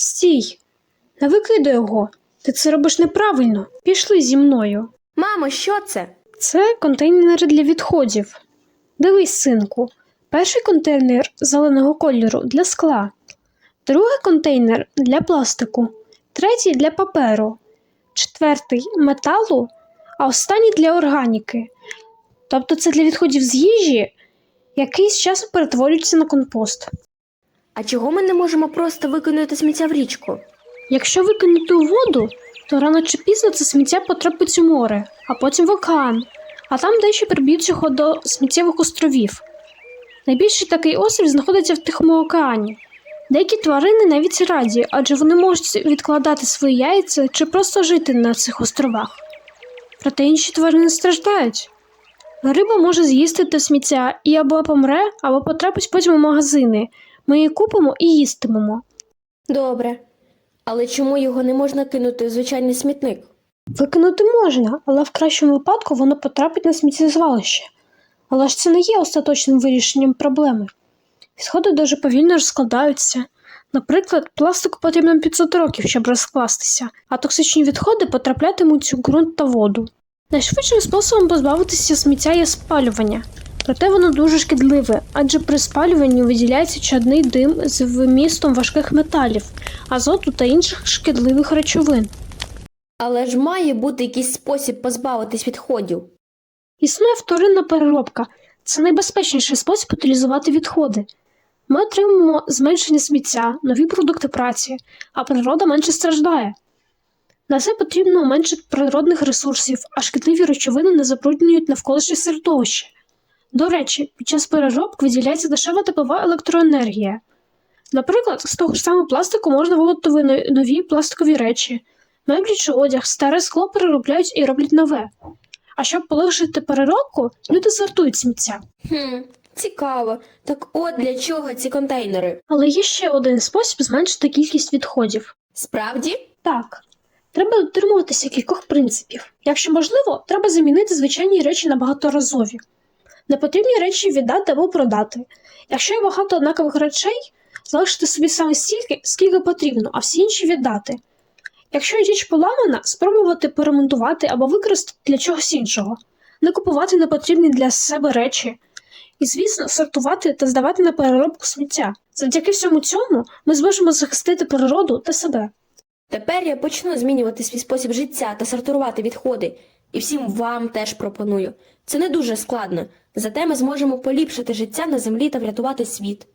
Стій! Не викидай його. Ти це робиш неправильно. Пішли зі мною. Мамо, що це? Це контейнери для відходів. Дивись, синку. Перший контейнер зеленого кольору для скла, другий контейнер для пластику, третій для паперу, четвертий металу, а останній для органіки. Тобто це для відходів з їжі, який з часом перетворюється на компост. А чого ми не можемо просто викинути сміття в річку? Якщо викинути у воду, то рано чи пізно це сміття потрапить у море, а потім в океан, а там дещо приб'ють його до сміттєвих островів. Найбільший такий острів знаходиться в Тихому океані. Деякі тварини навіть раді, адже вони можуть відкладати свої яйця чи просто жити на цих островах. Проте інші тварини страждають. Риба може з'їсти те сміття і або помре, або потрапить потім у магазини. Ми її купимо і їстимемо. Добре. Але чому його не можна кинути у звичайний смітник? Викинути можна, але в кращому випадку воно потрапить на сміттєзвалище. Але ж це не є остаточним вирішенням проблеми. Відходи дуже повільно розкладаються. Наприклад, пластику потрібно 500 років, щоб розкластися, а токсичні відходи потраплятимуть у ґрунт та воду. Найшвидшим способом позбавитися сміття є спалювання. Проте воно дуже шкідливе, адже при спалюванні виділяється чадний дим з вмістом важких металів, азоту та інших шкідливих речовин. Але ж має бути якийсь спосіб позбавитись відходів. Існує вторинна переробка. Це найбезпечніший спосіб утилізувати відходи. Ми отримуємо зменшення сміття, нові продукти праці, а природа менше страждає. На це потрібно менше природних ресурсів, а шкідливі речовини не забруднюють навколишнє середовище. До речі, під час переробки виділяється дешева теплова електроенергія. Наприклад, з того ж самого пластику можна виготовити нові пластикові речі, меблі чи одяг, старе скло переробляють і роблять нове. А щоб полегшити переробку, люди сортують сміття. Хм, цікаво. Так от для чого ці контейнери? Але є ще один спосіб зменшити кількість відходів. Справді? Так, треба дотримуватися кількох принципів. Якщо можливо, треба замінити звичайні речі на багаторазові. Непотрібні речі віддати або продати. Якщо є багато однакових речей, залишити собі саме стільки, скільки потрібно, а всі інші віддати. Якщо річ поламана, спробувати поремонтувати або використати для чогось іншого, не купувати непотрібні для себе речі. І, звісно, сортувати та здавати на переробку сміття. Завдяки всьому цьому ми зможемо захистити природу та себе. Тепер я почну змінювати свій спосіб життя та сортувати відходи. І всім вам теж пропоную. Це не дуже складно, зате ми зможемо поліпшити життя на землі та врятувати світ.